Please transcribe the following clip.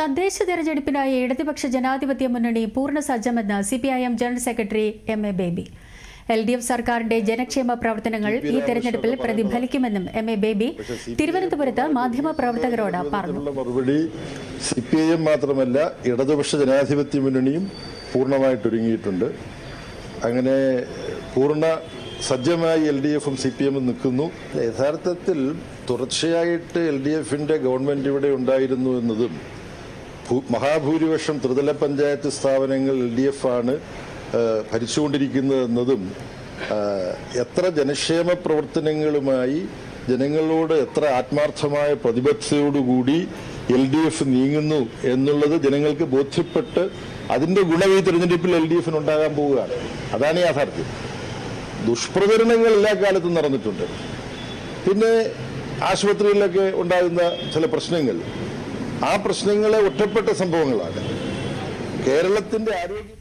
തദ്ദേശ തെരഞ്ഞെടുപ്പിനായി ഇടതുപക്ഷ ജനാധിപത്യ മുന്നണി പൂർണ സജ്ജമെന്ന് C P I M general secretary M A Baby. L D F സർക്കാരിന്റെ ജനക്ഷേമ പ്രവർത്തനങ്ങൾ ഈ തെരഞ്ഞെടുപ്പിൽ പ്രതിഫലിക്കുമെന്നും എം എ ബേബി തിരുവനന്തപുരത്ത് മാധ്യമപ്രവർത്തകരോട് പറഞ്ഞു മറുപടി സി പി ഐ എം മാത്രമല്ല ഇടതുപക്ഷ ജനാധിപത്യ മുന്നണിയും പൂർണമായിട്ട് ഒരുങ്ങിയിട്ടുണ്ട്. അങ്ങനെ പൂർണ സജ്ജമായി എൽ ഡി എഫും സി പി എമ്മും നിൽക്കുന്നു. യഥാർത്ഥത്തിൽ തുടർച്ചയായിട്ട് എൽ ഡി എഫിന്റെ ഗവൺമെന്റ് ഇവിടെ ഉണ്ടായിരുന്നു എന്നതും മഹാഭൂരിപക്ഷം ത്രിതല പഞ്ചായത്ത് സ്ഥാപനങ്ങൾ എൽ ഡി എഫ് ആണ് ഭരിച്ചുകൊണ്ടിരിക്കുന്നതെന്നതും എത്ര ജനക്ഷേമ പ്രവർത്തനങ്ങളുമായി ജനങ്ങളോട് എത്ര ആത്മാർത്ഥമായ പ്രതിബദ്ധതയോടുകൂടി എൽ ഡി എഫ് നീങ്ങുന്നു എന്നുള്ളത് ജനങ്ങൾക്ക് ബോധ്യപ്പെട്ട് അതിന്റെ ഗുണം ഈ തെരഞ്ഞെടുപ്പിൽ എൽ ഡി എഫിന് ഉണ്ടാകാൻ പോവുകയാണ്. അതാണ് യാഥാർത്ഥ്യം. ദുഷ്പ്രചരണങ്ങൾ എല്ലാ കാലത്തും നടന്നിട്ടുണ്ട്. പിന്നെ ആശുപത്രിയിലൊക്കെ ഉണ്ടാകുന്ന ചില പ്രശ്നങ്ങൾ. ആ പ്രശ്നങ്ങളെ ഒറ്റപ്പെട്ട സംഭവങ്ങളാണ്. കേരളത്തിന്റെ ആരോഗ്യ